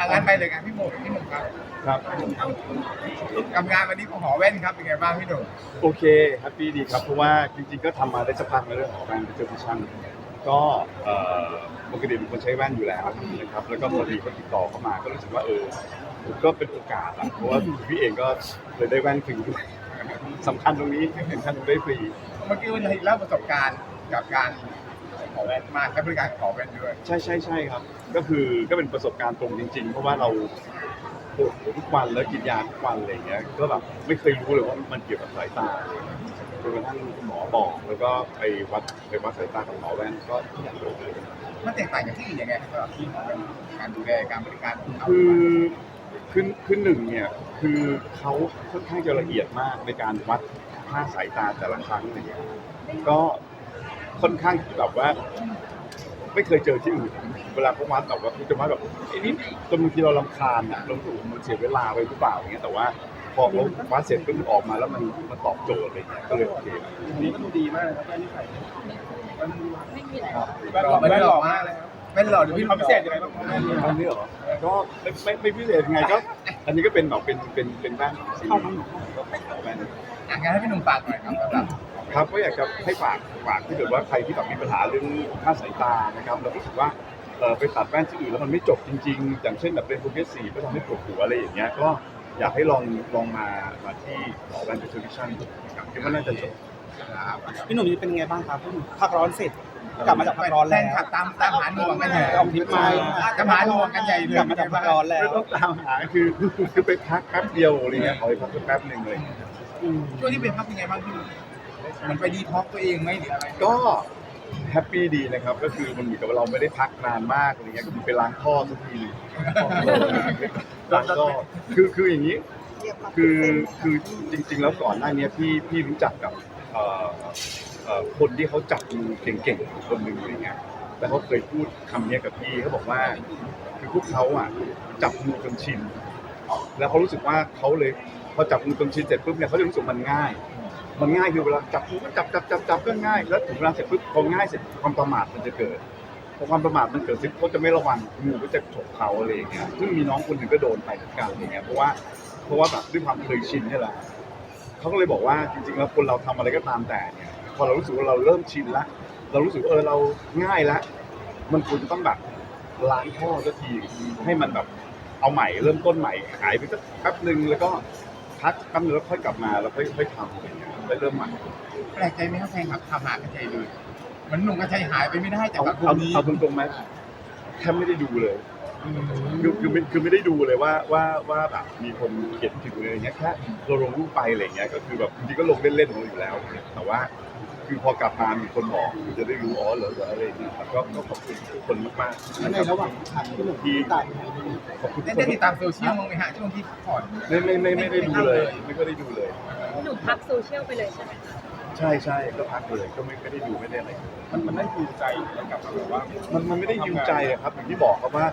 อะงั้นไปเลยกันพี่หมงพี่หมงครับครับกับงานวันนี้ของหอแว่นครับเป็นไงบ้างพี่หนุ่มโอเคแฮปปี้ดีครับ เพราะว่าจริงๆ ก็ทำมาได้สักพักในเรื่องของการดิจิทัลชั่นก็เอ่อปกติเป็นคนใช้แว่นอยู่แล้วนะครับแล้วก็พอดีเขาติดต่อเข้ามาก็รู้สึกว่าเออก็เป็นโอกาสอะเพราะว่าพี่เองก็เลยได้แว่นฟรีด้วยสำคัญตรงนี้สำคัญตรงได้ฟรี เมื่อกี้วันนี้เล่าประสบการณ์กับการ ขอแว่นมาใช้บริการขอแว่นด้วยใช่ใช่ใช่ครับ ก็คือก็เป็นประสบการณ์ตรงจริง ๆ เพราะว่าเราปวดหัวทุกวันแล้วกินยาทุกวันอะไรอย่างเงี้ยก็แบบไม่เคยรู้เลยว่ามันเกี่ยวกับสายตาจนกระทั่งคุณหมอบอกแล้วก็ไปวัดไปวัดสายตากับหมอแว่นก็อยากรู้เลยมันแตกต่างจากที่อื่นยังไงครับสำหรับที่หอแว่นการดูแลการบริการของเขาคือคือคือหนึ่งเนี่ยคือเขาค่อนข้างจะละเอียดมากในการวัดค่าสายตาแต่ละครั้งอะไรอย่างเงี้ยก็ ค่อนข้างแบบว่า ไม่เคยเจอที่อื่นเวลาเขาวัดแบบว่าเขาจะวัดแบบไอ้นี่จนบางทีเราลำคาญอะเรารู้สึกว่ามันเสียเวลาไปหรือเปล่าอย่างเงี้ยแต่ว่าพอเขาวัดเสร็จก็ออกมาแล้วมันมันตอบโจทย์อะไรเงี้ยก็เลยโอเคนี่ก็ดูดีมากนะครับแว่นที่ใส่ไม่มีอะไรครับแว่นหล่อแว่นหล่อมากเลยครับแว่นหล่อหรือมีพี่ความพิเศษยังไงบ้างครับแว่นนี้อันนี้เหรอก็ไม่ไม่ไม่พิเศษยังไงก็อันนี้ก็เป็นแบบเป็นเป็นเป็นแว่นสีก็แว่น อะงั้นให้พี่หนุ่มฝากหน่อยครับสำหรับ ครับก็อยากจะให้ฝากฝากที่เกิดว่าใครที่แบบมีปัญหาเรื่องค่าสายตานะครับแล้วรู้สึกว่าเออไปตัดแว่นที่อื่นแล้วมันไม่จบจริงๆ อย่างเช่นแบบเป็นโปรเกรสซีก็ทำให้ปวดหัวอะไรอย่างเงี้ยก็อยากให้ลองลองมามาที่หมอแว่นเดอะโซลูชันครับคิดว่าน่าจะจบครับพี่หนุ่มนี่เป็นไงบ้างครับพี่หนุ่มพักร้อนเสร็จกลับมาจากพักร้อนแฟแล้นวคลับตามตามหาหน่วงกันใหญ่ออกทริปมาตามหาหน่วงกันใหญ่เลยกลับมาจากพักร้อนแล้วไม่ต้องตามหาคือคือไปพักแป๊บเดียวอะไรเงี้ยขอไปพักแป๊บหนึ่งเลยอืมช่วงที่เป็นพักเป็นไงบ้างพี่ หนุ่มมันไปดีท็อกซ์ตัวเองไหมหรืออะไรก็แฮปปี้ดีนะครับ ก็คือมันเหมือนกับว่าเราไม่ได้พักนานมากอะไรเงี้ยก็คือไปล้างท่อสักทีล้างท่อคือคืออย่างนี้ คือคือจริง ๆ แล้วก่อนหน้านี้พี่พี่รู้จักกับเอ่อเอ่อคนที่เขาจับมือเก่งๆคนหนึ่งอะไรเงี้ยแต่เขาเคยพูดคำเนี้ยกับพี่เขาบอกว่า คือพวกเขาอะจับมือจนชิน แล้วเขารู้สึกว่าเขาเลยพอจับมือจนชินเสร็จปุ๊บเนี่ยเขาจะรู้สึกมันง่าย มันง่ายคือเวลาจับก็จับจับจับจับก็ง่ายแล้วถึงเวลาเสร็จปุ๊บพอง่ายเสร็จความประมาทมันจะเกิดพอความประมาทมันเกิดเสร็จเขาจะไม่ระวังงูก็จะฉกเขาอะไรอย่างเงี้ยซึ่งมีน้องคนหนึ่งก็โดนไปเหมือนกันอะไรเงี้ยเพราะว่าเพราะว่าแบบด้วยความเคยชินนี่แหละเขาก็เลยบอกว่าจริงๆแล้วคนเราทำอะไรก็ตามแต่เนี่ยพอเรารู้สึกว่าเราเริ่มชินละเรารู้สึกเออเราง่ายละมันควรจะต้องแบบล้างท่อสักทีให้มันแบบเอาใหม่เริ่มต้นใหม่หายไปสักแป๊บหนึ่งแล้วก็พักแป๊บนึงแล้วค่อยกลับมาแล้วค่อยค่อยทำอะไรเงี้ย แล้วเริ่มใหม่แปลกใจไหมครับแฟนคลับทำหากันใจเลยเหมันหนุ่มกันใจหายไปไม่ได้จากเอาแบบคเอานนี้ เอาตรงๆไหมแทบไม่ได้ดูเลย คือคือไม่คือไม่ได้ดูเลยว่าว่าว่าแบบมีคนเขียนถึงอะไรอย่างเงี้ยแค่เราลงรูปไปอะไรอย่างเงี้ยก็คือแบบจริงๆก็ลงเล่นๆของเราอยู่แล้ว แต่ว่าคือพอกลับมามีคนบอกคือจะได้รู้อ๋อเหรอเหรออะไรอย่างเงี้ยครับก็ก็ขอบคุณทุกคนมากๆแล้วในระหว่างทางพี่หนุ่มที่ตัดขอบคุณทุได้กคได้นติดตามโซเชียลมั้างไหมฮะช่วงที่พักผ่อนไม่ไม่ไม่ไม่ได้ดูเลย ไม่ก็ได้ดูเลย หนูพักโซเชียลไปเลยใช่ไหมคะใช่ใช่ก็พักเลยก็ไม่ไม่ได้ดูไม่ได้อะไร มันมันได้ภูมิใจแล้วกลับมาแบบว่ามันมันไม่ได้ยิวใจอะครับอย่างที่บอกครับว่า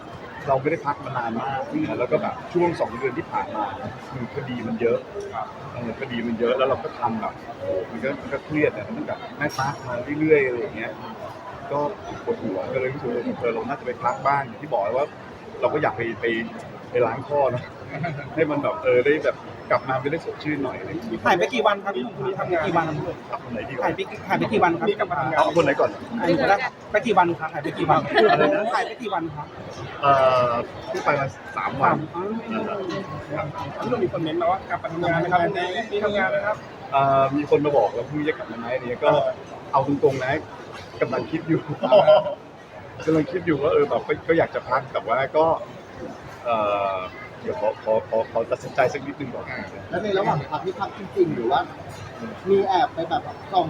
เราไม่ได้พักมานานมากนะแล้วก็แบบช่วงสองเดือนที่ผ่านมาคือคดีมันเยอะเออคดีมันเยอะแล้วเราก็ทำแบบโอ้โหมันก็มันก็เครียดอะมันแบบแม่พักมาเรื่อยๆอะไรอย่างเงี้ย ก็ปวดหัวก็เลยรู้สึกว่าเออเราน่าจะไปพักบ้างอย่างที่บอกว่า เราก็อยากไปไปไปล้างข้อนะ ให้มันแบบเออได้แบบกลับมาไม่ได้สดชื่นหน่อยอะไรอย่างเงี้ยหายไปกี่วันครับพี่หนุ่มทำงานกี่วันเอาคนไหนดีกหาว่ายไปหายไปกี่วันครับนี่กลับมาทำงานเอาคนไหนก่อนอันนี้ก็ได้ไปกี่วันครับหายไปกี่วันหายไปกี่วันครับเอ่อที่ไปมาสามวันอ๋อครับพี่หนุ่มมีคนเมนต์มาว่ากลับมาทำงานนะครับนี่ทำงานนะครับเอ่อมีคนมาบอกแล้วพรุ่งนี้จะกลับมาไหมอะไรเนี่ยก็เอาตรงๆนะกำลังคิดอยู่กำลังคิดอยู่ว่าเออแบบก็ก็อยากจะพักแต่ว่าก็เอ่อ เดี๋ยวขอขอขอขอตัดสินใจสักนิดนึงก่อนแล้วในระหว่างพักที่พักจริงๆหรือว่า มีแอบไปแบบส่อง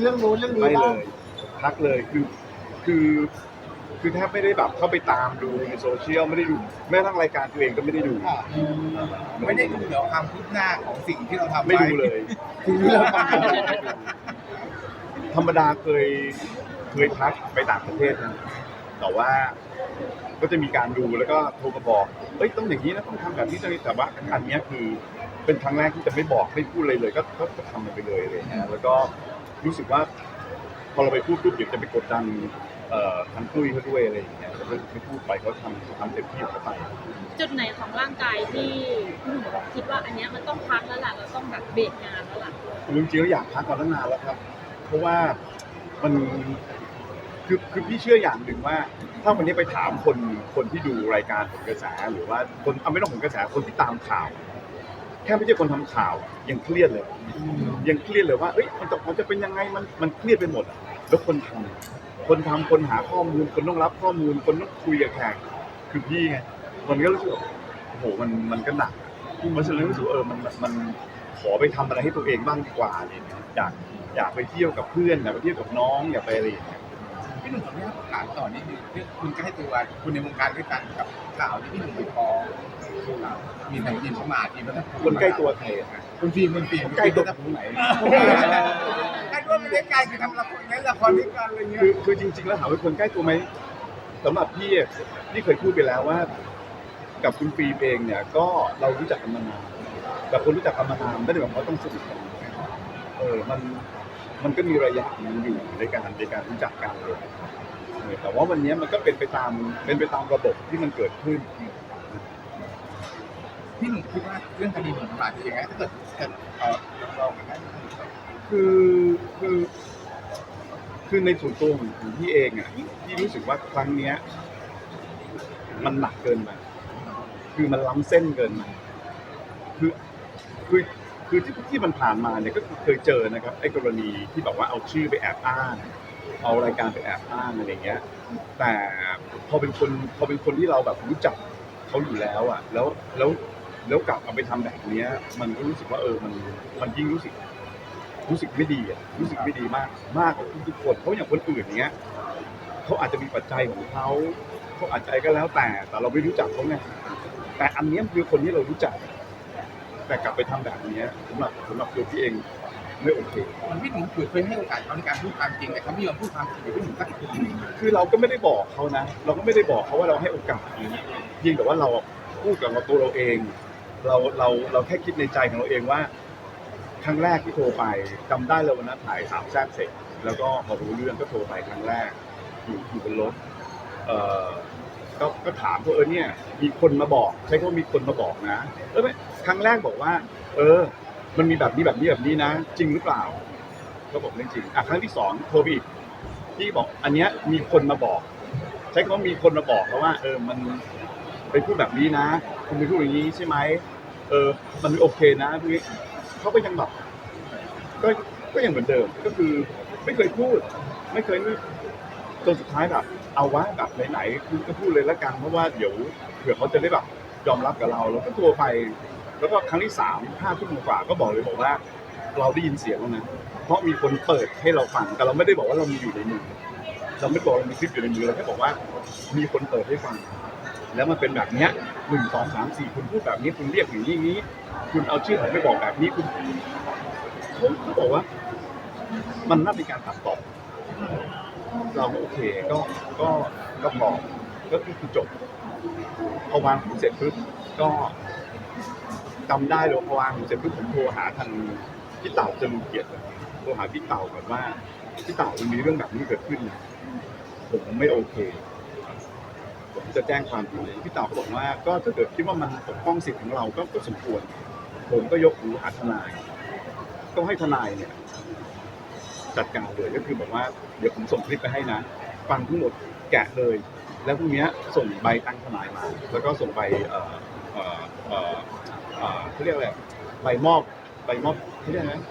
เรื่องนู้นเรื่องนี้ไม่เลบ้างยพักเลยคือคือคือแทบไม่ได้แบบเข้าไปตามดูในโซเชียลไม่ได้ดูแม้กระทั่งรายการตัวเองก็ไม่ได้ดูค่ะไม่ได้ดูเหรอความคืบหน้าของสิ่งที่เราทำไม่ว้ดูเลยทีนี้เราทำอะไรธรรมดาเคยเคยพักไปต่างประเทศนะ แต่ว่า ก็จะมีการดูแล้วก็โทรมาบอกเอ้ยต้องอย่างนี้นะต้องทำแบบนี้ต้องนี้แต่ว่าอันเนี้ยคือเป็นครั้งแรกที่จะไม่บอกไม่พูดเลยเลย ก็ก็ก็ทำมันไปเลยอะไรเลยนะแล้วก็รู้สึกว่า พอเราไปพูดปุ๊บเดี๋ยวจะไปกดดันเอ่อทางตุ้ยเขาด้วยอะไรอย่างเงี้ยก็ก็ไม่พูดไปเขาทำทำเต็มที่ของเขาไป จุดไหนของร่างกายที่พี่หนุ่มคิดว่าอันเนี้ยมันต้องพักแล้วล่ะเราต้องแบบเบรกงานแล้วล่ะจริงๆแล้วอยากพักมาตั้งนานแล้วครับ เพราะว่ามัน คือคือพี่เชื่ออย่างหนึ่งว่า ถ้าวันนี้ไปถามคนคนที่ดูรายการผลกระแสหรือว่าคนเอาไม่ต้องผลกระแสคนที่ตามข่าว แค่ไม่ใช่คนทำข่าวยังเครียดเลย ยังเครียดเลยว่าเอ้ยมันจะมันจะเป็นยังไงมันมันเครียดไปหมดแล้วคนทำคนทำคนหาข้อมูลคนต้องรับข้อมูลคนต้องคุยกับแขกคือพี่ไงมันก็รู้สึกโอ้โหมันมันก็หนักเพราะฉะนั้นรู้สึกเออมันมันขอไปทำอะไรให้ตัวเองบ้างดีกว่าเนี่ยอยากอยากไปเที่ยวกับเพื่อนอยากไปเที่ยวกับน้องอยากไปอะไรอย่างเงี้ย พี่หนุ่มขออนุญาตถามต่อนี่คือเรื่องคุณใกล้ตัวคุณในวงการด้วยกันกับข่าวที่พี่หนุ่มไปฟ้องมีทางทีมเข้ามาทีมแล้วคนใกล้ตัวใครอะคุณฟิล์มคุณฟิล์มใกล้ตัวตรงไหนใกล้ตัวไม่ได้ไกลคือทำละครเล่นละครด้วยกันอะไรเงี้ยคือคือจริง ๆ แล้วถามว่าคนใกล้ตัวไหมสำหรับพี่อะพี่เคยพูดไปแล้วว่า กับคุณฟิล์มเองเนี่ยก็เรารู้จักกันมานานแต่คนรู้จักกันมานานไม่ได้หมายความว่าต้องสนิทกันเออมัน มันก็มีระยะอยู่ในการในการรู้จักกันเลยแต่ว่าวันนี้มันก็เป็นไปตามเป็นไปตามระบบที่มันเกิดขึ้นพี่หนุ่มคิดว่าเรื่องคดีหมิ่นประมาทจะยังไงถ้าเกิดเกิดเออลองกันได้คือคือคือในส่วนตัวของพี่เองอะพี่รู้สึกว่าครั้งเนี้ย มันหนักเกินไปคือมันล้ำเส้นเกินไปคือคือ คือที่ที่มันผ่านมาเนี่ยก็คือเคยเจอนะครับไอ้กรณีที่แบบว่าเอาชื่อไปแอบอ้างเอารายการไปแอบอ้างอะไรเงี้ย แต่พอเป็นคนพอเป็นคนที่เราแบบรู้จักเขาอยู่แล้วอะ แล้วแล้วแล้วกลับเอาไปทำแบบเนี้ย มันก็รู้สึกว่าเออมันมันยิ่งรู้สึก รู้สึกไม่ดีอะรู้สึกไม่ดีมาก มากกว่าทุกคนเพราะอย่างคนอื่นอย่างเงี้ยเขาอาจจะมีปัจจัยของเขาเขาอาจจะก็แล้วแต่ แต่เราไม่รู้จักเขาไงแต่อันเนี้ยคือคนที่เรารู้จัก แต่กลับไปทำแบบเนี้ยสำหรับสำหรับตัวพี่เองไม่โอเคมันพี่หนุ่มเคยให้โอกาสเขาในการพูดความจริงแต่เขาไม่ยอมพูดความจริงพี่หนุ่มก็ติดคุกคือเราก็ไม่ได้บอกเขานะ เราก็ไม่ได้บอกเขาว่าเราให้โอกาสเพียงแต่ว่าเราพูดกับเราตัวเราเอง เราเราเราแค่คิดในใจของเราเองว่า ครั้งแรกที่โทรไปจำได้เลยวันนั้นถ่ายสามแซ่บเสร็จ แล้วก็พอรู้เรื่องก็โทรไปครั้งแรกอยู่อยู่บนรถเอ่อ ก็ก็ถามว่าเออเนี่ย มีคนมาบอก ใช้คำว่ามีคนมาบอกนะ เออไม่ครั้งแรกบอกว่า เออ มันมีแบบนี้แบบนี้แบบนี้นะ จริงหรือเปล่าก็บอกไม่จริงอะครั้งที่สองโทรไปอีกที่บอกอันเนี้ยมีคนมาบอก ใช้คำว่ามีคนมาบอกแล้วว่า เออมันไปพูดแบบนี้นะคุณไปพูดอย่างนี้ใช่ไหมเออ มันโอเคนะพวกนี้เขาก็ยังแบบก็ก็ยังเหมือนเดิมก็คือไม่เคยพูด ไม่เคยจนสุดท้ายแบบ เอาวะแบบไหนๆคุณก็พูดเลยละกันเพราะว่าเดี๋ยวเผื่อเขาจะได้แบบยอมรับกับเราเราก็โทรไป แล้วก็ครั้งที่สามห้าทุ่มกว่าก็บอกเลยบอกว่า เราได้ยินเสียงแล้วนะเพราะมีคนเปิดให้เราฟังแต่เราไม่ได้บอกว่าเรามีอยู่ในมือเราไม่บอกเรามีคลิปอยู่ในมือเราแค่บอกว่า มีคนเปิดให้ฟัง แล้วมันเป็นแบบเนี้ยหนึ่งสองสามสี่คุณพูดแบบนี้คุณเรียกอย่างนี้นี้ คุณเอาชื่อผมไปบอกแบบนี้คุณเขาบอกว่า มันน่าเป็นการตัดต่อ เราก็โอเคก็ก็ก็พอก็คือจบพอวางหูเสร็จปุ๊บก็จำได้เลยพอวางหูเสร็จปุ๊บผมโทรหาทางพี่เต่าจรูเกียรติโทรหาพี่เต่าก่อนว่าพี่เต่ามันมีเรื่องแบบนี้เกิดขึ้นนะผมไม่โอเคผมจะแจ้งความผิดพี่เต่าก็บอกว่าก็ถ้าเกิดคิดว่ามันปกป้องสิทธิ์ของเราก็ก็สมควร ผมก็ยกหูหาทนาย ก็ให้ทนายเนี่ย จัดการเลยก็คือบอกว่าเดี๋ยวผมส่งคลิปไปให้นะ ฟังทั้งหมดแกะเลย แล้วพรุ่งนี้ส่งใบตั้งทนายมา แล้วก็ส่งใบเอ่อเอ่อเอ่อเอ่อเขาเรียกอะไรใบมอบใบมอบเขาเรียกอะไรนะ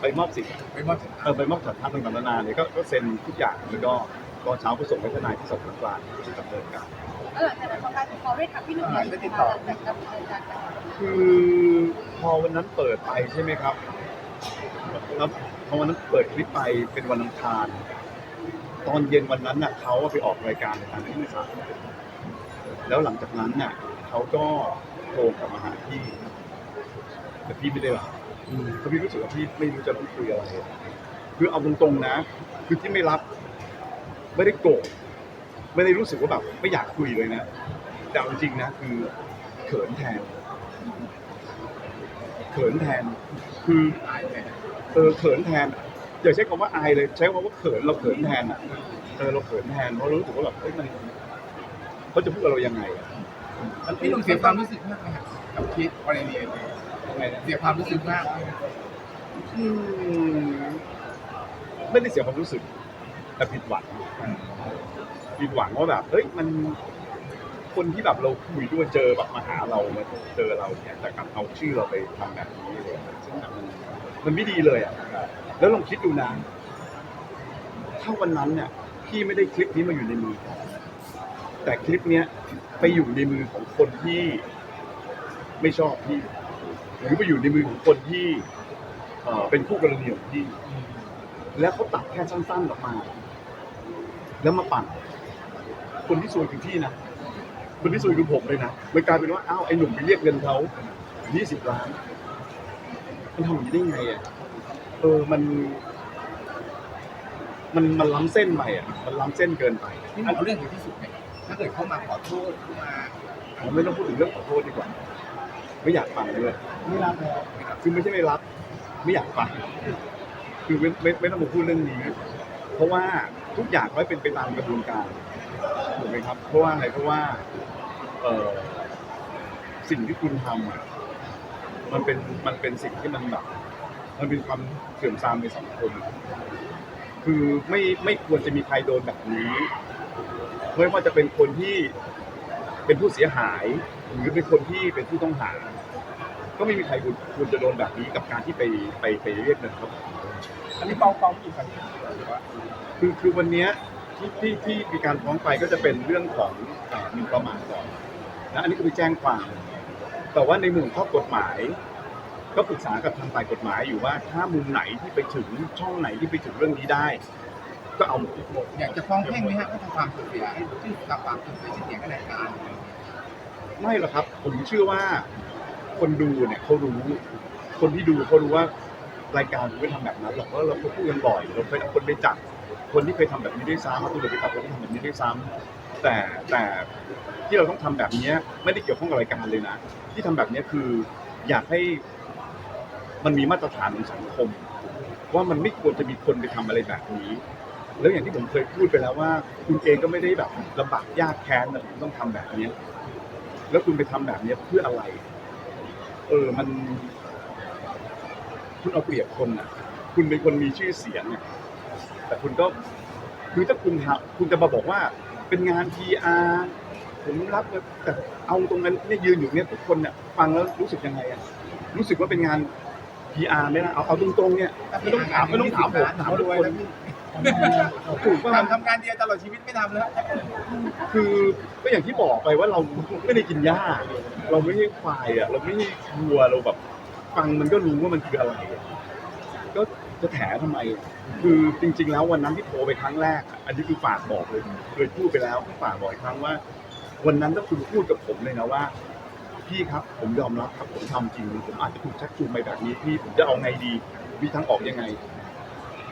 ใบมอบสิทธิ์ไม่มอบสิทธิ์เออใบมอบสัญชาติต่างๆนานาเนี่ยก็ก็เซ็นทุกอย่างแล้วก็ตอนเช้าก็ส่งให้ทนายที่สอบสวนกลางดำเนินการเออแต่ขอการขอเรียกกับพี่หนุ่มหน่อยค่ะหลังจากดำเนินการไป คือพอวันนั้นเปิดไปใช่ไหมครับแล้ว พอวันนั้นเปิดคลิปไปเป็นวันอังคาร ตอนเย็นวันนั้นน่ะเขาไปออกรายการในทางที่สามแล้วหลังจากนั้นน่ะเขาก็โทรกลับมาหาพี่แต่พี่ไม่ได้รับเพราะพี่รู้สึกว่าพี่ไม่รู้จะพูดคุยอะไรคือเอาตรงๆนะ คือที่ไม่รับ ไม่ได้โกรธไม่ได้รู้สึกว่าแบบไม่อยากคุยเลยนะแต่จริงๆนะคือเขินแทน เขินแทนคือตายแน่ เออเขินแทนอย่าใช้คำว่าอายเลย ใช้คำว่าเขินเราเขินแทนอะเออเราเขินแทนเพราะเรารู้สึกว่าแบบเฮ้ยมันเขาจะพูดกับเรายังไงอะพี่หนุ่มเสียความรู้สึกมากไหมครับกับคลิปกรณีนี้ยังไงนะเสียความรู้สึกมากไหมอืมไม่ได้เสียความรู้สึก แต่ผิดหวังผิดหวังว่าแบบเฮ้ยมันคนที่แบบเราคุยด้วยเจอแบบมาหาเรามาเจอเราเนี่ยแต่กลับเอาชื่อเราไปทำแบบนี้เลยซึ่งแบบมัน มันไม่ดีเลยอะแล้วลองคิดดูนะถ้าวันนั้นเนี่ยพี่ไม่ได้คลิปนี้มาอยู่ในมือ แต่คลิปเนี้ยไปอยู่ในมือของคนที่ไม่ชอบพี่ หรือไปอยู่ในมือของคนที่เอ่อเป็นคู่กรณีของพี่ แล้วเขาตัดแค่สั้นๆออกมา แล้วมาปั่น คนที่ซวยคือพี่นะ คนที่ซวยคือผมเลยนะมันกลายเป็นว่าอ้าวไอ้หนุ่มไปเรียกเงินเขา20ล้าน มันทำอย่างนี้ได้ไงอะเออมัน มันมันล้ำเส้นไปอะ มันล้ำเส้นเกินไปพี่หนุ่มเอาเรื่องถึงที่สุดไหมถ้าเกิดเขามาขอโทษมาผมไม่ต้องพูดถึงเรื่องขอโทษดีกว่า ไม่อยากฟังเลยไม่รับแล้วคือไม่ใช่ไม่รับ ไม่อยากฟังคือไม่ไม่ไม่ต้องมาพูดเรื่องนี้ เพราะว่าทุกอย่างไว้เป็นไปตามกระบวนการถูกไหมครับ เพราะว่าอะไรเพราะว่า เออสิ่งที่คุณทำอะ มันเป็นมันเป็นสิ่งที่มันแบบมันเป็นความเสื่อมทรามในสังคมคือไม่ไม่ควรจะมีใครโดนแบบนี้ไม่ว่าจะเป็นคนที่เป็นผู้เสียหาย หรือเป็นคนที่เป็นผู้ต้องหา ก็ไม่มีใครควรควรจะโดนแบบนี้กับการที่ไปไปไปเรียกเงินเขาอันนี้ฟ้องฟ้องกี่คดีหรือว่าคือคือวันเนี้ยที่ที่ที่มีการฟ้องไปก็จะเป็นเรื่องของเอ่อหมิ่นประมาทก่อนนะอันนี้ก็ไปแจ้งความ แต่ว่าในมุมข้อกฎหมาย ก็ปรึกษากับทางฝ่ายกฎหมายอยู่ว่าถ้ามุมไหนที่ไปถึงช่องไหนที่ไปถึงเรื่องนี้ได้ ก็เอาหมดอยากจะฟ้องแพ่งไหมฮะเพื่อทำความเสียหายชื่อทำความเสียหายเสียกันในการไม่หรอกครับ ผมเชื่อว่าคนดูเนี่ยเขารู้ คนที่ดูเขารู้ว่ารายการไม่ทำแบบนั้นหรอกเพราะเราพูดกันบ่อยเราเคยคนไปจับคนที่เคยทำแบบนี้ด้วยซ้ำเอาตัวไปจับคนที่ทำแบบนี้ด้วยซ้ำ แต่แต่ที่เราต้องทำแบบนี้ไม่ได้เกี่ยวข้องกับรายการเลยนะ ที่ทำแบบนี้คืออยากให้มันมีมาตรฐานของสังคม ว่ามันไม่ควรจะมีคนไปทำอะไรแบบนี้ แล้วอย่างที่ผมเคยพูดไปแล้วว่า คุณเองก็ไม่ได้แบบลำบากยากแค้นนะถึงต้องทำแบบนี้แล้วคุณไปทำแบบนี้เพื่ออะไร เออมัน คุณเอาเปรียบคนอะ คุณเป็นคนมีชื่อเสียงอะแต่คุณก็คือถ้าคุณคุณจะมาบอกว่า เป็นงาน PR ผมรับเลยแต่เอาตรงนั้นเนี่ยยืนอยู่เนี่ยทุกคนเนี่ยฟังแล้วรู้สึกยังไงอะรู้สึกว่าเป็นงาน PR ไหมนะเอาเอาตรงๆเนี่ยไม่ต้องถามไม่ต้องถามผมถามทุกคนถูกป่ะทำทำการเดียวตลอดชีวิตไม่ทำแล้ว คือก็อย่างที่บอกไปว่าเราไม่ได้กินหญ้า เราไม่ใช่ควายอะ เราไม่ใช่วัวเราแบบ ฟังมันก็รู้ว่ามันคืออะไรอะก็ จะแถทำไม คือจริง ๆ แล้ววันนั้นที่โทรไปครั้งแรกอะอันนี้คือฝากบอกเลยเคยพูดไปแล้วฝากบอกอีกครั้งว่า วันนั้นถ้าคุณพูดกับผมเลยนะว่า พี่ครับผมยอมรับครับผมทำจริงผมอาจจะถูกชักจูงไปแบบนี้พี่ผมจะเอาไงดีมีทางออกยังไง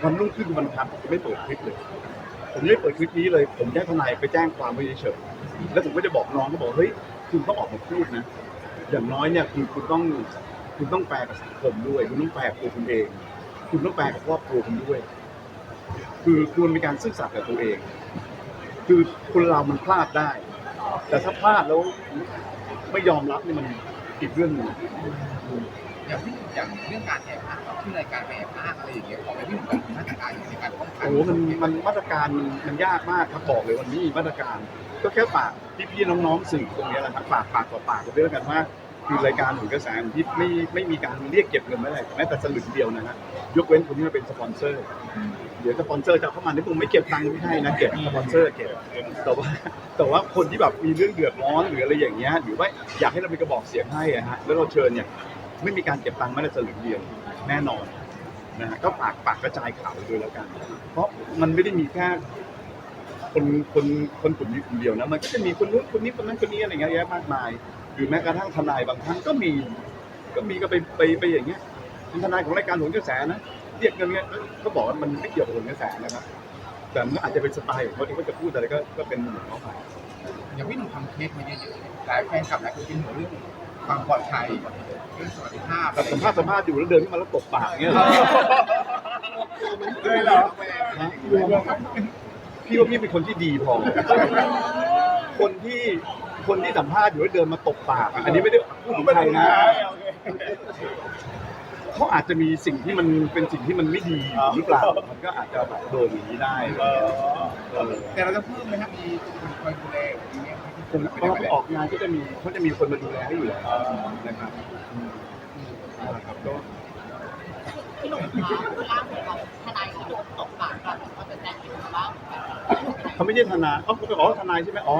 วันรุ่งขึ้นวันพักผมไม่เปิดคลิปเลย ผมไม่เปิดคลิปนี้เลย ผมแจ้งทนายไปแจ้งความไว้เฉยๆแล้วผมก็จะบอกน้องก็บอกเฮ้ยคุณต้องออกมาพูดนะอย่างน้อยเนี่ยคือคุณต้องคุณต้องแปลกับสังคมด้วย คุณต้องแปลกับตัวคุณเอง คุณต้องแปลกับครอบครัวคุณด้วย คือควรมีการซื่อสัตย์กับตัวเอง คือคนเรามันพลาดได้ แต่ถ้าพลาดแล้วไม่ยอมรับนี่มันอีกเรื่องหนึ่งอย่างที่อย่างเรื่องการแอบอ้างชื่อรายการไปแอบอ้างอะไรอย่างเงี้ยของพี่หนุ่มกับมาตรการในการป้องกันโอ้โหมันมันมาตรการมันมันยากมากครับบอกเลยวันนี้มีมาตรการ ก็แค่ฝากพี่ๆน้องๆสื่อตรงเนี้ยแหละครับฝากปากต่อปากกันด้วยแล้วกันว่า คือรายการหนกระแสที่ไม่ไม่มีการเรียกเก็บเงินไม่ได้แม้แต่สลึงเดียวนะฮะยกเว้นคนที่มาเป็นสปอนเซอร์ เดี๋ยวสปอนเซอร์จะเข้ามาในผมไม่เก็บตังค์ไม่ให้นะเก็บสปอนเซอร์เก็บแต่ว่าแต่ว่าคนที่แบบมีเรื่องเดือดร้อนหรืออะไรอย่างเงี้ยหรือว่าอยากให้เราเป็นกระบอกเสียงให้อะฮะแล้วเราเชิญเนี่ยไม่มีการเก็บตังค์แม้แต่สลึงเดียวแน่นอนนะฮะก็ฝากฝากกระจายข่าวไปด้วยแล้วกัน เพราะมันไม่ได้มีแค่คนคนคนกลุ่มนี้กลุ่มเดียวนะมันก็จะมีคนนู้นคนนี้คนนั้นคนนี้อะไรเงี้ยเยอะมากมาย หรือแม้กระทั่งทนายบางท่านก็มี ก็มีก็ไปไปไปอย่างเงี้ยเป็นทนายของรายการหนกระแสนะเรียกเงินเงี้ยก็บอกว่ามันไม่เกี่ยวกับหนกระแสนะครับแต่มันอาจจะเป็นสไตล์ของเขาที่เขาจะพูดอะไรก็ก็เป็นของเขาไปอย่างพี่หนุ่มทำเคสมาเยอะๆหลายแฟนคลับหลายคนเป็นห่วงเรื่องความปลอดภัยเรื่องสวัสดิภาพแต่สัมภาษณ์สัมภาษณ์อยู่แล้วเดินขึ้นมาแล้วตบปากเงี้ยเหรอเลยเหรอฮะพี่ว่าพี่เป็นคนที่ดีพอคนที่ คนที่สัมภาษณ์อยู่แล้วเดินมาตบปากอะอันนี้ไม่ได้พูดถึงใครนะ เขาอาจจะมีสิ่งที่มันเป็นสิ่งที่มันไม่ดีหรือเปล่า มันก็อาจจะแบบโดนอย่างนี้ได้เออแต่เราจะเพิ่มไหมครับมีคนคอยดูแลอย่างเงี้ยผมเพราะว่าออกงานก็จะมีเขาจะมีคนมาดูแลให้อยู่แล้วนะครับอืมนั่นแหละครับก็ พี่หนุ่มคะล่าสุดของทนายที่โดนตกปากกันก็จะแจ้งเป็นบ้างเขาไม่ใช่ทนายอ๋ออ๋อทนายใช่ไหมอ๋อ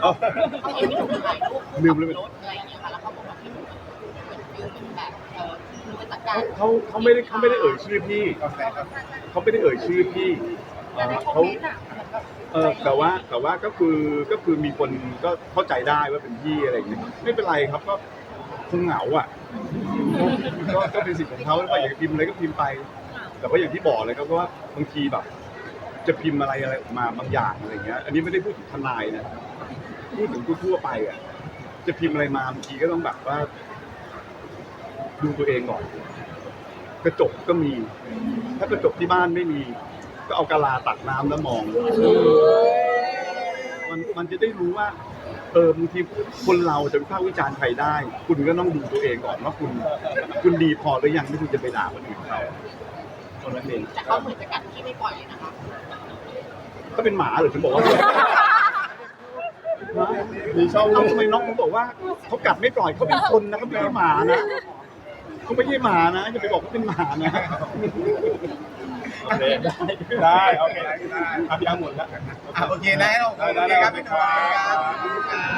เขาเห็นพี่หนุ่มถ่ายรูปลืมเลยรถอะไรอย่างเงี้ยค่ะแล้วเขาบอกว่าพี่หนุ่มเป็นฟิลเป็นแบบเออคือไปจัดกาเขารเขาเขาไม่ได้เขาไม่ได้เอ่ยชื่อพี่ก็แสดงว่าเขาไม่ได้เอ่ยชื่อพี่เอ่อเขาเออแต่ว่าแต่ว่าก็คือก็คือมีคนก็เข้าใจได้ว่าเป็นพี่อะไรอย่างเงี้ยไม่เป็นไรครับก็คงเหงาอะ ก็ก็เป็นสิทธิ์ของเขาแล้วก็อยากจะพิมพ์อะไรก็พิมพ์ไป แต่ว่าอย่างที่บอกเลยครับว่าบางทีแบบ จะพิมพ์อะไรอะไรออกมาบางอย่างอะไรเงี้ย อันนี้ไม่ได้พูดถึงทนายนะพูดถึงทั่วๆไปอะ จะพิมพ์อะไรมาบางทีก็ต้องแบบว่า ดูตัวเองก่อน กระจกก็มี ถ้ากระจกที่บ้านไม่มี ก็เอากะลาตักน้ำแล้วมอง มันมันจะได้รู้ว่า เออบางทีคนเราจะวิพากษ์วิจารณ์ใครได้ คุณก็ต้องดูตัวเองก่อนว่าคุณ คุณดีพอหรือยังที่คุณจะไปด่าคนอื่นเขาเท่านั้นเองแต่เขาเหมือนจะกัดที่ไม่ปล่อยเลยนะคะก็เป็นหมาเหรือฉันบอกว่ามีช่องเอาทำไมน้องผมบอกว่าเขากัดไม่ปล่อยเขาเป็นคนนะเขาไม่ใช่หมานะ เขาไม่ใช่หมานะจะไปบอกเขาเป็นหมานะได้โอเคได้อะพี่อาหมดแล้ว อะโอเคนะโอเคครับพี่หนุ่มครับ